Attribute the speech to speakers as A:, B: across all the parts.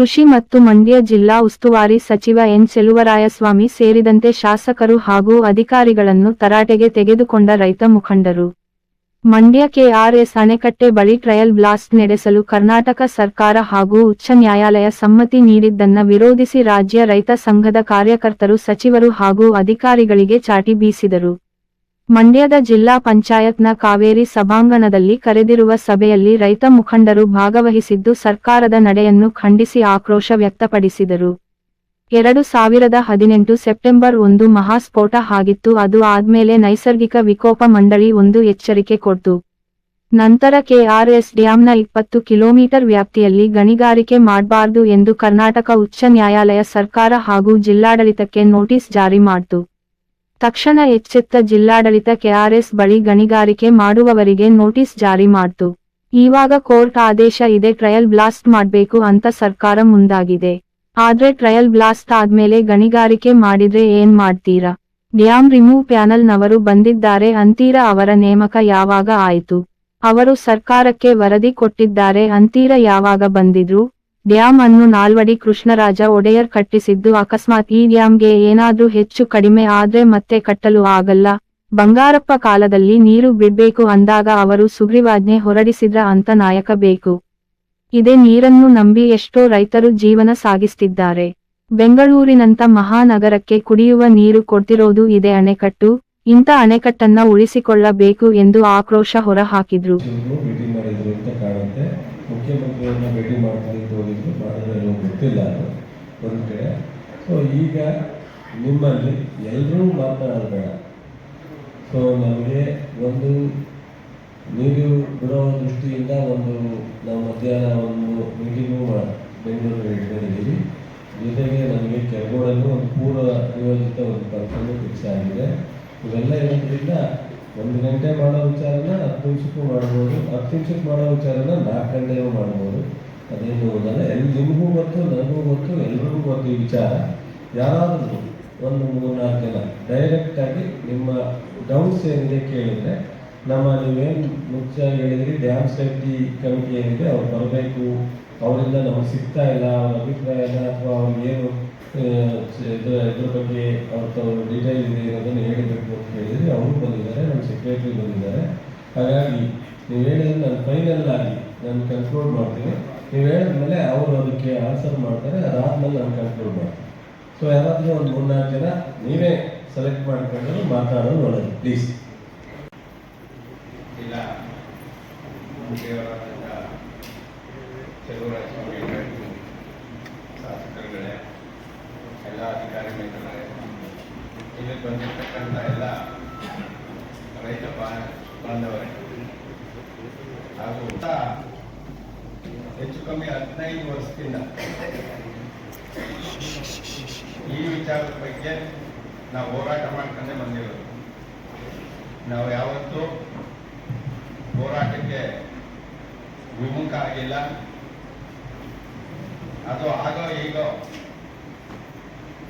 A: ಕೃಷಿ ಮತ್ತು ಮಂಡ್ಯ ಜಿಲ್ಲಾ ಉಸ್ತುವಾರಿ ಸಚಿವ ಎನ್. ಚೆಲುವರಾಯಸ್ವಾಮಿ ಸೇರಿದಂತೆ ಶಾಸಕರು ಹಾಗೂ ಅಧಿಕಾರಿಗಳನ್ನು ತರಾಟೆಗೆ ತೆಗೆದುಕೊಂಡ ರೈತ ಮುಖಂಡರು. ಮಂಡ್ಯ ಕೆಆರ್ಎಸ್ ಅಣೆಕಟ್ಟೆ ಬಳಿ ಟ್ರಯಲ್ ಬ್ಲಾಸ್ಟ್ ನಡೆಸಲು ಕರ್ನಾಟಕ ಸರ್ಕಾರ ಹಾಗೂ ಉಚ್ಚ ನ್ಯಾಯಾಲಯ ಸಮ್ಮತಿ ನೀಡಿದ್ದನ್ನ ವಿರೋಧಿಸಿ ರಾಜ್ಯ ರೈತ ಸಂಘದ ಕಾರ್ಯಕರ್ತರು ಸಚಿವರು ಹಾಗೂ ಅಧಿಕಾರಿಗಳಿಗೆ ಚಾಟಿ ಬೀಸಿದರು. ಮಂಡ್ಯದ ಜಿಲ್ಲಾ ಪಂಚಾಯತ್ನ ಕಾವೇರಿ ಸಭಾಂಗಣದಲ್ಲಿ ಕರೆದಿರುವ ಸಭೆಯಲ್ಲಿ ರೈತ ಮುಖಂಡರು ಭಾಗವಹಿಸಿದ್ದು ಸರ್ಕಾರದ ನಡೆಯನ್ನು ಖಂಡಿಸಿ ಆಕ್ರೋಶ ವ್ಯಕ್ತಪಡಿಸಿದರು. ಎರಡು ಸಾವಿರದ ಹದಿನೆಂಟು ಸೆಪ್ಟೆಂಬರ್ ಒಂದು ಮಹಾಸ್ಫೋಟ ಆಗಿತ್ತು, ಅದು ಆದ್ಮೇಲೆ ನೈಸರ್ಗಿಕ ವಿಕೋಪ ಮಂಡಳಿ ಒಂದು ಎಚ್ಚರಿಕೆ ಕೊಡ್ತು. ನಂತರ ಕೆಆರ್ಎಸ್ ಡ್ಯಾಂನ ಇಪ್ಪತ್ತು ಕಿಲೋಮೀಟರ್ ವ್ಯಾಪ್ತಿಯಲ್ಲಿ ಗಣಿಗಾರಿಕೆ ಮಾಡಬಾರ್ದು ಎಂದು ಕರ್ನಾಟಕ ಉಚ್ಚ ನ್ಯಾಯಾಲಯ ಸರ್ಕಾರ ಹಾಗೂ ಜಿಲ್ಲಾಡಳಿತಕ್ಕೆ ನೋಟಿಸ್ ಜಾರಿ ಮಾಡ್ತು. ತಕ್ಷಣ ಎಚ್ಚೆತ್ತ ಜಿಲ್ಲಾಡಳಿತ ಕೆಆರ್ಎಸ್ ಬಳಿ ಗಣಿಗಾರಿಕೆ ಮಾಡುವವರಿಗೆ ನೋಟಿಸ್ ಜಾರಿ ಮಾಡ್ತು. ಈವಾಗ ಕೋರ್ಟ್ ಆದೇಶ ಇದೆ, ಟ್ರಯಲ್ ಬ್ಲಾಸ್ಟ್ ಮಾಡ್ಬೇಕು ಅಂತ ಸರ್ಕಾರ ಮುಂದಾಗಿದೆ. ಆದ್ರೆ ಟ್ರಯಲ್ ಬ್ಲಾಸ್ಟ್ ಆದ್ಮೇಲೆ ಗಣಿಗಾರಿಕೆ ಮಾಡಿದ್ರೆ ಏನ್ ಮಾಡ್ತೀರಾ? ಡ್ಯಾಮ್ ರಿಮೂವ್ ಪ್ಯಾನಲ್ ನವರು ಬಂದಿದ್ದಾರೆ ಅಂತೀರಾ? ಅವರ ನೇಮಕ ಯಾವಾಗ ಆಯಿತು? ಅವರು ಸರ್ಕಾರಕ್ಕೆ ವರದಿ ಕೊಟ್ಟಿದ್ದಾರೆ ಅಂತೀರ? ಯಾವಾಗ ಬಂದಿದ್ರು? ಡ್ಯಾಮ್ ಅನ್ನು ನಾಲ್ವಡಿ ಕೃಷ್ಣರಾಜ ಒಡೆಯರ್ ಕಟ್ಟಿಸಿದ್ದು ಅಕಸ್ಮಾತ್ ಈ ಡ್ಯಾಮ್ಗೆ ಏನಾದ್ರೂ ಹೆಚ್ಚು ಕಡಿಮೆ ಆದ್ರೆ ಮತ್ತೆ ಕಟ್ಟಲು ಆಗಲ್ಲ. ಬಂಗಾರಪ್ಪ ಕಾಲದಲ್ಲಿ ನೀರು ಬಿಡ್ಬೇಕು ಅಂದಾಗ ಅವರು ಸುಗ್ರೀವಾಜ್ಞೆ ಹೊರಡಿಸಿದ್ರ ಅಂತ ನಾಯಕ ಬೇಕು. ಇದೇ ನೀರನ್ನು ನಂಬಿ ಎಷ್ಟೋ ರೈತರು ಜೀವನ ಸಾಗಿಸ್ತಿದ್ದಾರೆ. ಬೆಂಗಳೂರಿನಂತ ಮಹಾನಗರಕ್ಕೆ ಕುಡಿಯುವ ನೀರು ಕೊಡ್ತಿರೋದು ಇದೆ ಅಣೆಕಟ್ಟು, ಇಂಥ ಅಣೆಕಟ್ಟನ್ನ ಉಳಿಸಿಕೊಳ್ಳಬೇಕು ಎಂದು ಆಕ್ರೋಶ ಹೊರಹಾಕಿದ್ರು.
B: ಇವ್ರು ಭೇಟಿ ಮಾಡ್ತೀನಿ ಅಂತ ಹೋಗಿದ್ರು, ಮಾಡಿದ್ರೆ ಗೊತ್ತಿಲ್ಲ ಅದು. ಒಂದು ಕಡೆ. ಸೊ ಈಗ ನಿಮ್ಮಲ್ಲಿ ಎಲ್ಲರೂ ಮಾತನಾಡಬೇಡ. ಬೇಡ ಸೊ ನಮಗೆ ಒಂದು ನೀರು ಬಿಡೋ ದೃಷ್ಟಿಯಿಂದ ಒಂದು, ನಾವು ಮಧ್ಯಾಹ್ನ ಒಂದು ಮೀಟಿಂಗು ಬೆಂಗಳೂರಲ್ಲಿ ಇಟ್ಕೊಂಡಿದ್ದೀವಿ ಜೊತೆಗೆ ನಮಗೆ ಕೆಳಗೋಡಲ್ಲೂ ಒಂದು ಪೂರ್ವ ನಿಯೋಜಿತ ಒಂದು ಕಾರ್ಯಕ್ರಮ ಫಿಕ್ಸ್ ಆಗಿದೆ. ಇವೆಲ್ಲ ಇರೋದ್ರಿಂದ ಒಂದು ಗಂಟೆ ಮಾಡೋ ವಿಚಾರನ ಹತ್ತು ನಿಮಿಷಕ್ಕೂ ಮಾಡ್ಬೋದು, ಹತ್ತು ನಿಮಿಷಕ್ಕೆ ಮಾಡೋ ವಿಚಾರನ ನಾಲ್ಕು ಗಂಟೆಗೂ ಮಾಡ್ಬೋದು. ಅದೇನು ಅಂದರೆ ಎಲ್ಲಿ ನಿಮಗೂ ಗೊತ್ತು, ನನಗೂ ಗೊತ್ತು, ಎಲ್ರಿಗೂ ಗೊತ್ತು ಈ ವಿಚಾರ. ಯಾರಾದರೂ ಒಂದು ಮೂರು ನಾಲ್ಕು ಜನ ಡೈರೆಕ್ಟಾಗಿ ನಿಮ್ಮ ಡೌಟ್ಸ್ ಏನಿದೆ ಕೇಳಿದರೆ, ನಮ್ಮ ನೀವೇನು ಮುಖ್ಯ ಹೇಳಿದ್ರಿ ಡ್ಯಾಮ್ ಸೇಫ್ಟಿ ಕಮಿಟಿ ಏನಿದೆ, ಅವ್ರು ಬರಬೇಕು ಅವರಿಂದ ನಮಗೆ ಸಿಗ್ತಾ ಇಲ್ಲ, ಅವ್ರ ಅಭಿಪ್ರಾಯ ಇಲ್ಲ, ಅಥವಾ ಅವ್ರಿಗೆ ಏನು ಇದರ, ಇದ್ರ ಬಗ್ಗೆ ಅವ್ರ ಡೀಟೇಲ್ ಇದೆ ಅನ್ನೋದನ್ನು ಹೇಳಬೇಕು ಅಂತ ಕೇಳಿದರೆ ಅವರು ಬಂದಿದ್ದಾರೆ, ನಮ್ಮ ಸೆಕ್ರೆಟರಿ ಬಂದಿದ್ದಾರೆ. ಹಾಗಾಗಿ ನೀವು ಹೇಳಿದ್ರೆ ನಾನು ಫೈನಲ್ ಆಗಿ ನಾನು ಕನ್ಕ್ಲೂಡ್ ಮಾಡ್ತೀನಿ. ನೀವು ಹೇಳಿದ್ಮೇಲೆ ಅವರು ಅದಕ್ಕೆ ಆನ್ಸರ್ ಮಾಡ್ತಾರೆ, ಅದಾದ್ಮೇಲೆ ನಾನು ಕನ್ಕ್ಲೂಡ್ ಮಾಡ್ತೀನಿ. ಸೊ ಯಾರಾದರೂ ಒಂದು ಮೂರ್ನಾಲ್ಕು ಜನ, ನೀವೇ ಸೆಲೆಕ್ಟ್ ಮಾಡ್ಕೊಂಡು ಮಾತಾಡೋದು ನೋಡೋದು ಪ್ಲೀಸ್
C: ಇಲ್ಲ. ಚೆಲುವರಾಜಸ್ವಾಮಿ ಶಾಸಕರುಗಳೇ ಎಲ್ಲ ಅಧಿಕಾರಿಗಳಿದ್ದಾರೆ ಇಲ್ಲಿ ಬಂದಿರತಕ್ಕಂಥ ಎಲ್ಲ ರೈತ ಬಾಂಧವರೇ ಹಾಗೂ ಹೆಚ್ಚು ಕಮ್ಮಿ ಹದಿನೈದು ವರ್ಷದಿಂದ ಈ ವಿಚಾರದ ಬಗ್ಗೆ ನಾವು ಹೋರಾಟ ಮಾಡ್ಕೊಂಡೇ ಬಂದಿರೋದು ನಾವು ಯಾವತ್ತೂ ಹೋರಾಟಕ್ಕೆ ವಿಮುಖ ಆಗಿಲ್ಲ ಅದು ಆಗೋ ಈಗೋ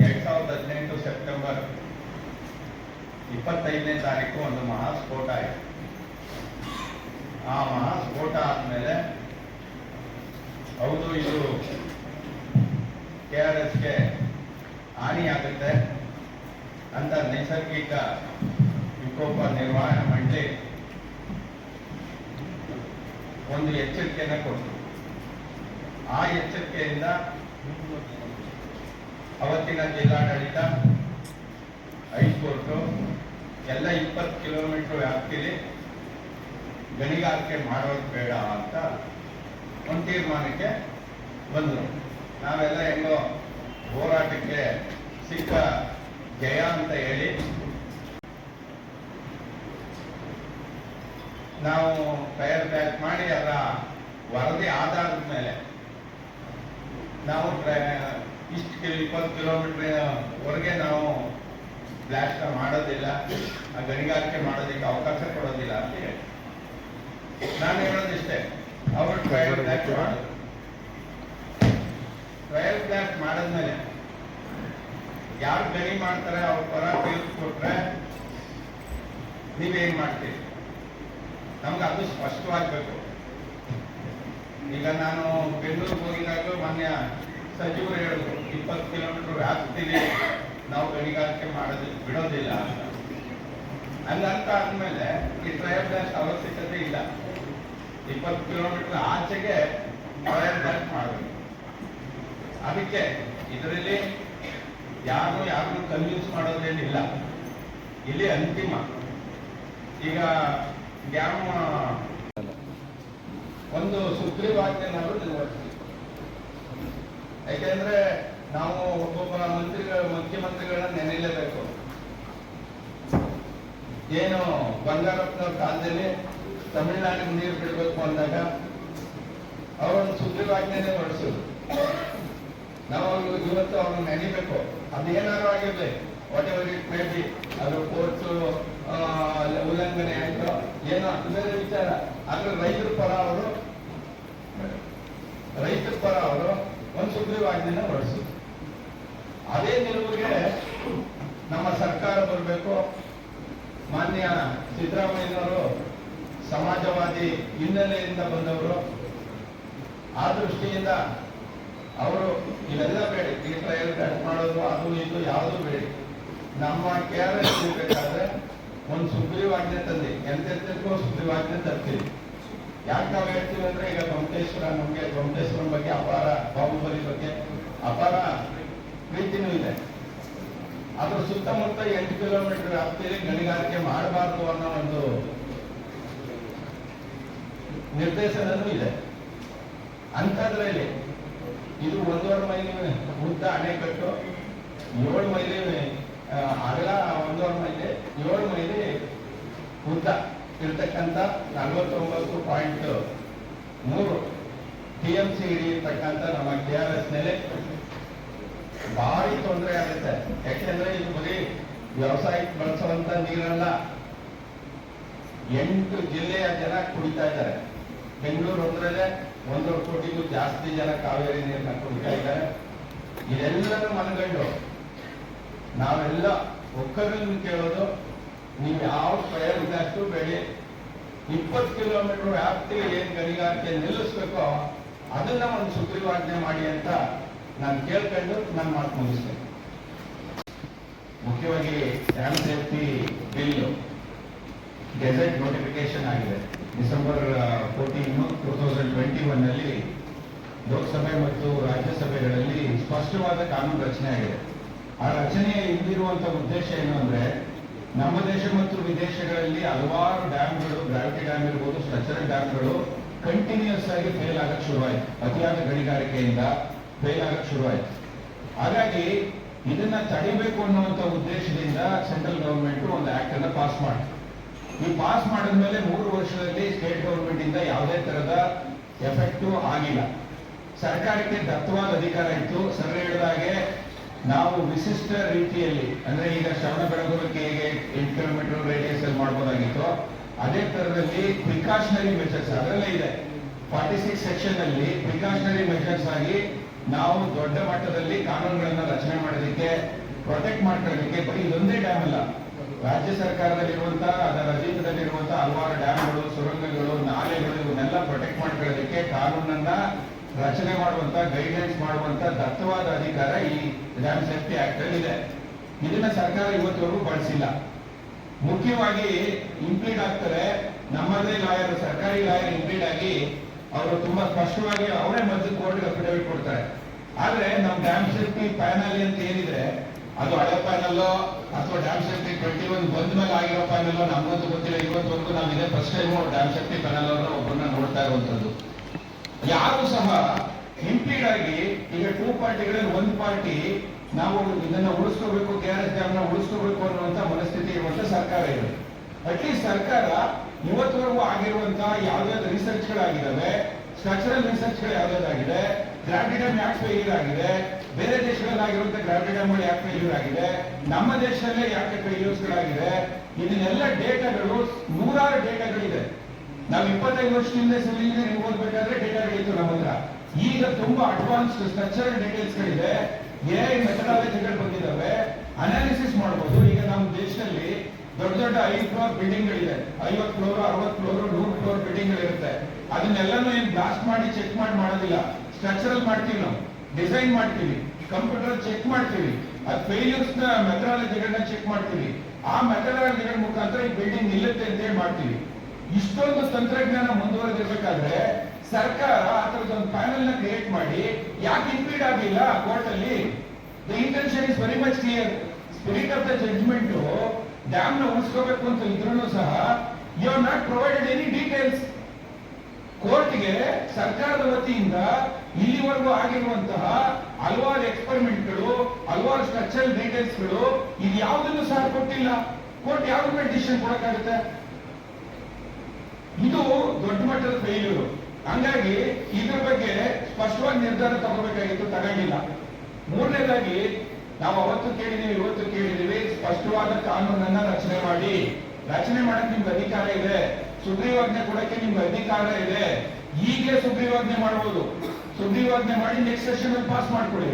C: ಎರಡ್ ಸಾವಿರದ ಹದಿನೆಂಟು ಸೆಪ್ಟೆಂಬರ್ ಇಪ್ಪತ್ತೈದನೇ ತಾರೀಕು ಒಂದು ಮಹಾಸ್ಫೋಟ ಆಯಿತು. ಆ ಮಹಾಸ್ಫೋಟ ಆದಮೇಲೆ ಹೌದು, ಇದು ಕೆ ಆರ್ ಎಸ್ಗೆ ಹಾನಿಯಾಗುತ್ತೆ ಅಂತ ನೈಸರ್ಗಿಕ ವಿಕೋಪ ನಿರ್ವಹಣೆ ಮಂಡಳಿ ಒಂದು ಎಚ್ಚರಿಕೆಯನ್ನು ಕೊಡ್ತು. ಆ ಎಚ್ಚರಿಕೆಯಿಂದ ಅವತ್ತಿನ ಜಿಲ್ಲಾಡಳಿತ, ಹೈಕೋರ್ಟು, ಎಲ್ಲ ಇಪ್ಪತ್ತು ಕಿಲೋಮೀಟರ್ ವ್ಯಾಪ್ತಿಲಿ ಗಣಿಗಾರಿಕೆ ಮಾಡೋದು ಬೇಡ ಅಂತ ಒಂದು ತೀರ್ಮಾನಕ್ಕೆ ಬಂದರು. ನಾವೆಲ್ಲ ಹೆಂಗೋ ಹೋರಾಟಕ್ಕೆ ಸಿಕ್ಕ ಜಯ ಅಂತ ಹೇಳಿ ನಾವು ಫೈರ್ ಬ್ಯಾಕ್ ಮಾಡಿ ಅದರ ವರದಿ ಆಧಾರದ ಮೇಲೆ ನಾವು ಇಷ್ಟು ಇಪ್ಪತ್ತು ಕಿಲೋಮೀಟರ್ ವರೆಗೆ ನಾವು ಬ್ಲಾಸ್ಟ್ ಮಾಡೋದಿಲ್ಲ. ಆ ಗಣಿಗಾರಿಕೆ ಮಾಡೋದಕ್ಕೆ ಅವಕಾಶ ಕೊಡೋದಿಲ್ಲ ಅಂತ ಹೇಳಿ. ನಾನು ಹೇಳೋದಿಷ್ಟೇ ಅವರು ಟ್ರಯಲ್ ಬ್ಲಾಸ್ಟ್ ಮಾಡೋದು. ಟ್ರಯಲ್ ಬ್ಲಾಸ್ಟ್ ಮಾಡಿದ್ಮೇಲೆ ಯಾರು ಗಣಿ ಮಾಡ್ತಾರೆ ಅವ್ರ ಪರ ಕೊಟ್ರೆ ನೀವೇನ್ ಮಾಡ್ತೀರಿ? ನಮ್ಗೆ ಅದು ಸ್ಪಷ್ಟವಾಗಬೇಕು. ಈಗ ನಾನು ಬೆಂಗಳೂರಿಗೆ ಹೋಗಿದಾಗ ಮೊನ್ನೆ ಸಚಿವರು ಹೇಳಿದ್ರು, ಇಪ್ಪತ್ತು ಕಿಲೋಮೀಟರ್ ವ್ಯಾಪ್ತಿಲಿ ನಾವು ಗಣಿಗಾರಿಕೆ ಮಾಡೋದು ಬಿಡೋದಿಲ್ಲ. ಅಂತ ಅಂದಮೇಲೆ ಈ ಟ್ರಯಲ್ ಬ್ಲಾಸ್ಟ್ ಅವಶ್ಯಕತೆ ಇಲ್ಲ. ಇಪ್ಪತ್ತು ಕಿಲೋಮೀಟರ್ ಆಚೆಗೆ ಟ್ರಯಲ್ ಬ್ಲಾಸ್ಟ್ ಮಾಡಬೇಕು. ಅದಕ್ಕೆ ಇದರಲ್ಲಿ ಯಾರು ಯಾರನ್ನು ಕನ್ವಿನ್ಸ್ ಮಾಡೋದೇನಿಲ್ಲ. ಇಲ್ಲಿ ಅಂತಿಮ. ಈಗ ಡ್ಯಾಮ್ ಒಂದು ಸುಗ್ರೀವಾಜ್ಞೆ ನಾವು ನಿರ್ವಹಿಸ್ತೀವಿ ಯಾಕೆಂದ್ರೆ ನಾವು ಒಬ್ಬೊಬ್ಬರ ಮಂತ್ರಿಗಳ, ಮುಖ್ಯಮಂತ್ರಿಗಳನ್ನ ನೆನೆಯಲೇಬೇಕು ಏನು ಬಂಗಾರಪ್ಪನ ಕಾಲದಲ್ಲಿ ತಮಿಳುನಾಡಿಗೆ ನೀರು ಬಿಡಬೇಕು ಅಂದಾಗ ಅವರೊಂದು ಸುಗ್ರೀವಾಜ್ಞೆನೇ ಹೊರಡಿಸಿದ್ರು ನಾವು ಇವತ್ತು ಅವ್ರನ್ನ ನೆನಿಬೇಕು. ಅದೇನಾದ್ರು ಆಗಿರ್ಲಿ. Whatever it may be ಅದು ಕೋರ್ಟ್ ಉಲ್ಲಂಘನೆ ಏನೋ ಬೇರೆ ವಿಚಾರ. ಆದ್ರೆ ರೈತರ ಪರ ಅವರು, ರೈತರ ಪರ ಅವರು ಒಂದು ಸುಗ್ರೀವಾಜ್ಞೆನ ಹೊರಡಿಸಿದ್ರು. ಅದೇ ನಿಲುವಿಗೆ ನಮ್ಮ ಸರ್ಕಾರ ಬರಬೇಕು. ಮಾನ್ಯ ಸಿದ್ದರಾಮಯ್ಯನವರು ಸಮಾಜವಾದಿ ಹಿನ್ನೆಲೆಯಿಂದ ಬಂದವರು. ಆ ದೃಷ್ಟಿಯಿಂದ ಅವರು ಇವೆಲ್ಲ ಬೇಡಿ. ಈ ಟ್ರಯಲ್ ಕಟ್ ಮಾಡೋದು, ಅದು ಇದು ಯಾವುದು ಬೇಡಿ. ನಮ್ಮ ಕೇರಳ ಇರ್ಬೇಕಾದ್ರೆ ಒಂದು ಸುಗ್ರೀವಾಜ್ಞೆ ತಂದಿ. ಎಂತೆಂತಕ್ಕೂ ಸುಗ್ರೀವಾಜ್ಞೆ ತರ್ತೀವಿ ಯಾಕೆ ನಾವು ಹೇಳ್ತೀವಿ ಅಂದ್ರೆ ಈಗ ಗೊಮಟೇಶ್ವರ ನಮ್ಗೆ ಬಗ್ಗೆ ಅಪಾರ ಬಾಹುಬಲಿ ಬಗ್ಗೆ ಅಪಾರ ಪ್ರೀತಿನೂ ಇದೆ. ಅದ್ರ ಸುತ್ತಮುತ್ತ ಎಂಟು ಕಿಲೋಮೀಟರ್ ವ್ಯಾಪ್ತಿಯಲ್ಲಿ ಗಣಿಗಾರಿಕೆ ಮಾಡಬಾರ್ದು ಅನ್ನೋ ಒಂದು ನಿರ್ದೇಶನನೂ ಇದೆ. ಅಂತದ್ರಲ್ಲಿ ಇದು ಒಂದೂವರೆ ಮೈಲಿ ಉದ್ದ ಅಣೆಕಟ್ಟು, ಏಳು ಮೈಲಿ ಅಗಲ ಒಂದೂವರೆ ಮೈಲಿ, ಏಳು ಮೈಲಿ ಉದ್ದ ಇರತಕ್ಕಂಥ ನಲವತ್ತೊಂಬತ್ತು ಪಾಯಿಂಟ್ ಮೂರು ಟಿ ಎಂ ಸಿ ಇರ್ತಕ್ಕಂಥ ನಮ್ಮ ಕೆ ಆರ್ ಎಸ್ ನೆಲೆ. ಭಾರಿ ತೊಂದರೆ ಆಗುತ್ತೆ. ಯಾಕೆಂದ್ರೆ ಇದು ಬರೀ ವ್ಯವಸಾಯಕ್ಕೆ ಬಳಸುವಂತ ನೀರಲ್ಲ. ಎಂಟು ಜಿಲ್ಲೆಯ ಜನ ಕುಡಿತಾ ಇದ್ದಾರೆ. ಬೆಂಗಳೂರು ಒಂದರಲ್ಲೇ ಒಂದೂವರೆ ಕೋಟಿಗೂ ಜಾಸ್ತಿ ಜನ ಕಾವೇರಿ ನೀರನ್ನ ಕುಡಿತಾ ಇದ್ದಾರೆ. ಇದೆಲ್ಲರೂ ಮನಗಂಡು ನಾವೆಲ್ಲ ಒಕ್ಕರನ್ನು ಕೇಳೋದು, ನೀವು ಯಾವ ಪ್ರಯೋಜನಕ್ಕೂ ಬೇಡಿ. ಇಪ್ಪತ್ತು ಕಿಲೋಮೀಟರ್ ವ್ಯಾಪ್ತಿಗೆ ಏನ್ ಗಣಿಗಾರಿಕೆ ನಿಲ್ಲಿಸ್ಬೇಕೋ ಅದನ್ನ ಒಂದು ಸುಗ್ರೀವಾಜ್ಞೆ ಮಾಡಿ ಅಂತ ನಾನು ಕೇಳ್ಕೊಂಡು ನನ್ನ ಮಾತು ಮುಗಿಸ್ತೇನೆ. ಮುಖ್ಯವಾಗಿ dam safety bill gazette notification ಆಗಿದೆ. December fourteen two thousand twenty one ಅಲ್ಲಿ ಲೋಕಸಭೆ ಮತ್ತು ರಾಜ್ಯಸಭೆಗಳಲ್ಲಿ ಸ್ಪಷ್ಟವಾದ ಕಾನೂನು ರಚನೆ ಆಗಿದೆ. ಆ ರಚನೆಯ ಹಿಂದಿರುವಂತ ಉದ್ದೇಶ ಏನು ಅಂದ್ರೆ, ನಮ್ಮ ದೇಶ ಮತ್ತು ವಿದೇಶಗಳಲ್ಲಿ ಹಲವಾರು ಡ್ಯಾಮ್ಗಳು, ಗ್ರಾವಿಟಿ ಡ್ಯಾಮ್ ಇರ್ಬೋದು, ಸ್ಟ್ರಕ್ಚರಲ್ ಡ್ಯಾಮ್ಗಳು ಕಂಟಿನ್ಯೂಸ್ ಆಗಿ ಫೇಲ್ ಆಗಕ್ಕೆ ಶುರುವಾಯಿತು. ಅತಿಯಾದ ಗಣಿಗಾರಿಕೆಯಿಂದ ಫೇಲ್ ಆಗಕ್ಕೆ ಶುರುವಾಯಿತು. ಹಾಗಾಗಿ ಇದನ್ನ ತಡಿಬೇಕು ಅನ್ನುವಂತ ಉದ್ದೇಶದಿಂದ ಸೆಂಟ್ರಲ್ ಗವರ್ಮೆಂಟ್ ಒಂದು ಆಕ್ಟ್ ಅನ್ನ ಪಾಸ್ ಮಾಡಿತು. ಈ ಪಾಸ್ ಮಾಡಿದ್ಮೇಲೆ ಮೂರು ವರ್ಷದಲ್ಲಿ ಸ್ಟೇಟ್ ಗವರ್ಮೆಂಟ್ ಇಂದ ಯಾವುದೇ ತರದ ಎಫೆಕ್ಟು ಆಗಿಲ್ಲ. ಸರ್ಕಾರಕ್ಕೆ ದತ್ತವಾದ ಅಧಿಕಾರ ಇತ್ತು. ಸರ್ ಹೇಳಿದಾಗೆ ನಾವು ವಿಶಿಷ್ಟ ರೀತಿಯಲ್ಲಿ, ಅಂದ್ರೆ ಈಗ ಶ್ರವಣ ಬೆಳಗುರಕ್ಕೆ ಹೇಗೆ ಎಂಟು ಕಿಲೋಮೀಟರ್ ರೇಡಿಯಸ್ ಅಲ್ಲಿ ಮಾಡ್ಬೋದಾಗಿತ್ತು, ಅದೇ ತರದಲ್ಲಿ ಪ್ರಿಕಾಷನರಿ ಮೆಷರ್ಸ್ ಅದರಲ್ಲೇ ಇದೆ. ಫಾರ್ಟಿ ಸಿಕ್ಸ್ ಸೆಕ್ಷನ್ ಅಲ್ಲಿ ಪ್ರಿಕಾಷನರಿ ಮೆಷರ್ಸ್ ಆಗಿ ನಾವು ದೊಡ್ಡ ಮಟ್ಟದಲ್ಲಿ ಕಾನೂನುಗಳನ್ನ ರಚನೆ ಮಾಡೋದಕ್ಕೆ ಪ್ರೊಟೆಕ್ಟ್ ಮಾಡ್ಕೊಳ್ಳೋದಕ್ಕೆ ಬರೀ ಇದೊಂದೇ ಡ್ಯಾಮ್ ಅಲ್ಲ. ರಾಜ್ಯ ಸರ್ಕಾರದಲ್ಲಿರುವಂತಹ ಅದರ ಅಧೀನದಲ್ಲಿರುವಂತಹ ಹಲವಾರು ಡ್ಯಾಮ್ಗಳು ಸುರಂಗಗಳು, ನಾಲೆಗಳು, ಇವನ್ನೆಲ್ಲ ಪ್ರೊಟೆಕ್ಟ್ ಮಾಡ್ಕೊಳ್ಳೋದಕ್ಕೆ ಕಾನೂನನ್ನ ರಚನೆ ಮಾಡುವಂತ ಗೈಡ್ಲೈನ್ಸ್ ಮಾಡುವಂತ ದತ್ತವಾದ ಅಧಿಕಾರ ಈ ಡ್ಯಾಮ್ ಸೇಫ್ಟಿ ಆಕ್ಟ್ ಅಲ್ಲಿ ಇದೆ. ಇದನ್ನ ಸರ್ಕಾರ ಇವತ್ತವರೆಗೂ ಬಳಸಿಲ್ಲ. ಮುಖ್ಯವಾಗಿ ಇಂಪ್ಲೀಡ್ ಆಗ್ತಾರೆ. ನಮ್ಮದೇ ಲಾಯರ್ ಸರ್ಕಾರಿ ಲಾಯರ್ ಇಂಪ್ಲೀಡ್ ಆಗಿ ಅವರು ತುಂಬಾ ಸ್ಪಷ್ಟವಾಗಿ ಅವರೇ ಮದ್ದು ಕೋರ್ಟ್ಗೆ ಅಫಿಡವಿಟ್ ಕೊಡ್ತಾರೆ. ಆದ್ರೆ ನಮ್ ಡ್ಯಾಮ್ ಸೇಫ್ಟಿ ಪ್ಯಾನಲ್ ಅಂತ ಏನಿದೆ ಅದು ಹಳೆ ಪ್ಯಾನಲ್ ಅಥವಾ ಡ್ಯಾಮ್ ಸೇಫ್ಟಿ ಟ್ವೆಂಟಿ ಒನ್ ಬಂದ ಮೇಲೆ ಆಗಿರೋ ಪ್ಯಾನಲ್ ನಮ್ಗಂತೂ ಗೊತ್ತಿಲ್ಲ. ಇವತ್ತವರೆಗೂ ನಾವು ಇದೇ first time dam safety panel ಅವ್ರನ್ನ ಒಬ್ಬರನ್ನ ನೋಡ್ತಾ ಇರುವಂತದ್ದು. ಯಾರು ಸಹ ಇಂಪ್ಲೀಡ್ ಆಗಿ ಈಗ ಟೂ ಪಾರ್ಟಿಗಳಲ್ಲಿ ಒಂದು ಪಾರ್ಟಿ ನಾವು ಇದನ್ನ ಉಳಿಸ್ಕೋಬೇಕು ಕೆ ಆರ್ ಎಸ್ ಡ್ಯಾಮ್ನ ಉಳಿಸ್ಕೋಬೇಕು ಅನ್ನುವಂತ ಮನಸ್ಥಿತಿ ಇರುವಂತ ಸರ್ಕಾರ ಇದೆ. ಅಟ್ಲೀಸ್ಟ್ ಸರ್ಕಾರ ಇವತ್ತವರೆಗೂ ಆಗಿರುವಂತಹ ಯಾವ್ದಾದ್ರು ರಿಸರ್ಚ್ ಗಳಾಗಿದ್ದಾವೆ ಸ್ಟ್ರಕ್ಚರಲ್ ರಿಸರ್ಚ್ಗಳು ಗಳು ಯಾವ್ದಾವ್ದಾಗಿದೆ ಗ್ರಾವಿಟಿ ಡ್ಯಾಮ್ ಯಾಕೆ ಫೇಲ್ಯೂರ್ ಆಗಿದೆ, ಬೇರೆ ದೇಶಗಳಲ್ಲಿ ಆಗಿರುವಂತ ಗ್ರಾವಿಟಿ ಡ್ಯಾಮ್ಗಳು ಯಾಕೆ ಫೇಲ್ಯೂರ್ ಆಗಿದೆ, ನಮ್ಮ ದೇಶದಲ್ಲೇ ಯಾಕೆ ಫೇಲ್ಯೂರ್ಸ್ ಗಳಾಗಿದೆ ಇದನ್ನೆಲ್ಲ ಡೇಟಾಗಳು ನೂರಾರು ಡೇಟಾಗಳಿದೆ ನಾವು ಇಪ್ಪತ್ತೈದು ವರ್ಷದಿಂದ ಸಿವಿಲ್ ಇಂಜಿನಿಯರಿಂಗ್ ಓದ್ಬೇಕಾದ್ರೆ ಡೇಟಾ ಬೇಕು ನಮ್ಮ ಹತ್ರ. ಈಗ ತುಂಬಾ ಅಡ್ವಾನ್ಸ್ಡ್ ಸ್ಟ್ರಕ್ಚರಲ್ ಡೀಟೇಲ್ಸ್ ಗಳಿದೆ. ಎಐ ಮೆಥಡಾಲಜಿಗಳು ಬಂದಿದ್ದಾವೆ. ಅನಾಲಿಸಿಸ್ ಮಾಡಬಹುದು ಈಗ ನಮ್ಮ ದೇಶದಲ್ಲಿ ದೊಡ್ಡ ದೊಡ್ಡ ಐದು ಫ್ಲೋರ್ ಬಿಲ್ಡಿಂಗ್ ಗಳಿದೆ. ಐವತ್ತು ಫ್ಲೋರ್ ಅರವತ್ತು ಫ್ಲೋರ್ ನೂರು ಫ್ಲೋರ್ ಬಿಲ್ಡಿಂಗ್ ಗಳಿರುತ್ತೆ. ಅದನ್ನೆಲ್ಲನೂ ಏನ್ ಬ್ಲಾಸ್ಟ್ ಮಾಡಿ ಚೆಕ್ ಮಾಡಿ ಮಾಡೋದಿಲ್ಲ. ಸ್ಟ್ರಕ್ಚರಲ್ ಮಾಡ್ತೀವಿ ನಾವು. ಡಿಸೈನ್ ಮಾಡ್ತೀವಿ. ಕಂಪ್ಯೂಟರ್ ಚೆಕ್ ಮಾಡ್ತೀವಿ. ಅದು ಫೇಲ್ಯೂರ್ಸ್ನ ಮೆಥಡಾಲಜಿಗಳನ್ನ ಚೆಕ್ ಮಾಡ್ತೀವಿ. ಆ ಮೆಥಡಾಲಜಿಗಳ ಮುಖಾಂತರ ಈ ಬಿಲ್ಡಿಂಗ್ ನಿಲ್ಲುತ್ತೆ ಅಂತ ಹೇಳಿ ಮಾಡ್ತೀವಿ. ಇಷ್ಟೊಂದು ತಂತ್ರಜ್ಞಾನ ಮುಂದುವರೆದಿರ್ಬೇಕಾದ್ರೆ ಸರ್ಕಾರ ಆ ಒಂದು ಪ್ಯಾನೆಲ್ನ ಕ್ರಿಯೇಟ್ ಮಾಡಿ, ಯಾಕೆ ಇನ್ಪೀಡ್ ಆಗಿಲ್ಲ ಕೋರ್ಟ್ ಅಲ್ಲಿ? The intention is very much clear spirit of the judgement ಡ್ಯಾಮ್ನ ಉಳಿಸ್ಕೋಬೇಕು ಅಂತ ಇದ್ರೂ ಸಹ you are not provided any details ಕೋರ್ಟ್ಗೆ ಸರ್ಕಾರದ ವತಿಯಿಂದ ಇಲ್ಲಿವರೆಗೂ ಆಗಿರುವಂತಹ ಹಲವಾರು ಎಕ್ಸ್ಪೆರಿಮೆಂಟ್ಗಳು ಹಲವಾರು ಸ್ಟ್ರಕ್ಚರಲ್ ಡೀಟೇಲ್ಸ್ಗಳು ಇದು ಯಾವುದನ್ನು ಸಹ ಕೊಟ್ಟಿಲ್ಲ. ಕೋರ್ಟ್ ಯಾವ ಡಿಸಿಷನ್ ಕೊಡಕ್ಕಾಗುತ್ತೆ? ಇದು ದೊಡ್ಡ ಮಟ್ಟದ ಫೇಲ್ಯೂರ್ ಹಂಗಾಗಿ ಇದ್ರ ಬಗ್ಗೆ ಸ್ಪಷ್ಟವಾಗಿ ನಿರ್ಧಾರ ತಗೋಬೇಕಾಗಿತ್ತು, ತಗೊಂಡಿಲ್ಲ. ಮೂರನೇದಾಗಿ, ನಾವು ಅವತ್ತು ಕೇಳಿದೀವಿ, ಇವತ್ತು ಕೇಳಿದೀವಿ, ಸ್ಪಷ್ಟವಾದ ಕಾನೂನನ್ನ ರಚನೆ ಮಾಡಿ. ರಚನೆ ಮಾಡಕ್ ನಿಮ್ಗೆ ಅಧಿಕಾರ ಇದೆ. ಸುಗ್ರೀವಾಜ್ಞೆ ಕೊಡಕ್ಕೆ ನಿಮ್ಗೆ ಅಧಿಕಾರ ಇದೆ. ಈಗಲೇ ಸುಗ್ರೀವಾಜ್ಞೆ ಮಾಡಬಹುದು ಸುಗ್ರೀವಾಜ್ಞೆ ಮಾಡಿ ನೆಕ್ಸ್ಟ್ ಸೆಷನ್ ಅಲ್ಲಿ ಪಾಸ್ ಮಾಡ್ಕೊಳ್ಳಿ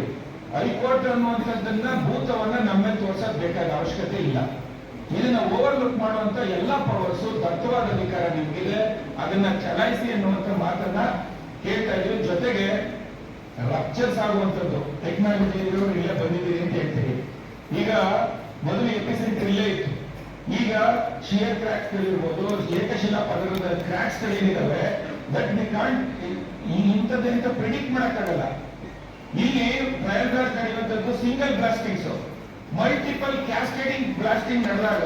C: ಹೈಕೋರ್ಟ್ ಅನ್ನುವಂಥದ್ದನ್ನ ಭೂತವನ್ನ ನಮ್ಮೇಲೆ ತೋರ್ಸಕ್ ಬೇಕಾದ ಅವಶ್ಯಕತೆ ಇಲ್ಲ. ಇದನ್ನ ಓವರ್ಲುಕ್ ಮಾಡುವಂತ ಎಲ್ಲ ಪವರ್ಸ್ ದತ್ತವಾದ ಅಧಿಕಾರ ನಿಮ್ಗಿದೆ. ಅದನ್ನ ಚಲಾಯಿಸಿ ಅನ್ನುವಂತ ಮಾತನ್ನ ಹೇಳ್ತಾ ಇದೀವಿ ಜೊತೆಗೆ ರಪ್ಚರ್ಸ್ ಆಗುವಂತದ್ದು ಟೆಕ್ನಾಲಜಿ ಇಲ್ಲ ಬಂದಿದ್ದೀರಿ ಅಂತ ಹೇಳ್ತೀವಿ. ಈಗ ಮೊದಲು ಎಪಿಸೆಂಟರ್ ಇಲ್ಲೇ ಇತ್ತು. ಈಗ ಶಿಯರ್ ಕ್ರಾಕ್ಸ್ ಗಳಿರ್ಬೋದು, ಏಕಶಿಲಾ ಪದರದ ಕ್ರಾಕ್ಸ್ ಗಳೇನಿದಾವೆ ದಟ್ ವಿ ಕಾಂಟ್ ಇಂಥದ್ದಂತ ಪ್ರಿಡಿಕ್ಟ್ ಮಾಡಕ್ಕಾಗಲ್ಲ. ಇಲ್ಲಿ ಪ್ರಯೋಗಾಸ್ ನಡೆಯುವಂಥದ್ದು single blastings multiple cascading blasting ನಡೆದಾಗ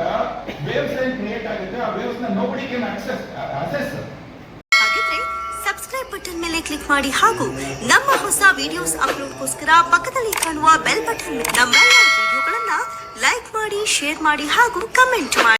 C: ವೇವ್ಸ್ ಏನ್ ಕ್ರಿಯೇಟ್ ಆಗುತ್ತೆ. ಆ ವೇವ್ಸ್ನ ನೋಬಡಿ ಕೆನ್ ಅಕ್ಸೆಸ್ ಅಸೆಸ್
D: ಹಾಗಿದ್ರೆ ಸಬ್ಸ್ಕ್ರೈಬ್ ಬಟನ್ ಮೇಲೆ ಕ್ಲಿಕ್ ಮಾಡಿ ಹಾಗೂ ನಮ್ಮ ಹೊಸ ವಿಡಿಯೋಸ್ ಅಪ್ಲೋಡ್ಗೋಸ್ಕರ ಪಕ್ಕದಲ್ಲಿ ಕಾಣುವ ಬೆಲ್ ಬಟನ್ ನಮ್ಮೆಲ್ಲ ವಿಡಿಯೋಗಳನ್ನ ಲೈಕ್ ಮಾಡಿ ಶೇರ್ ಮಾಡಿ ಹಾಗೂ ಕಮೆಂಟ್ ಮಾಡಿ.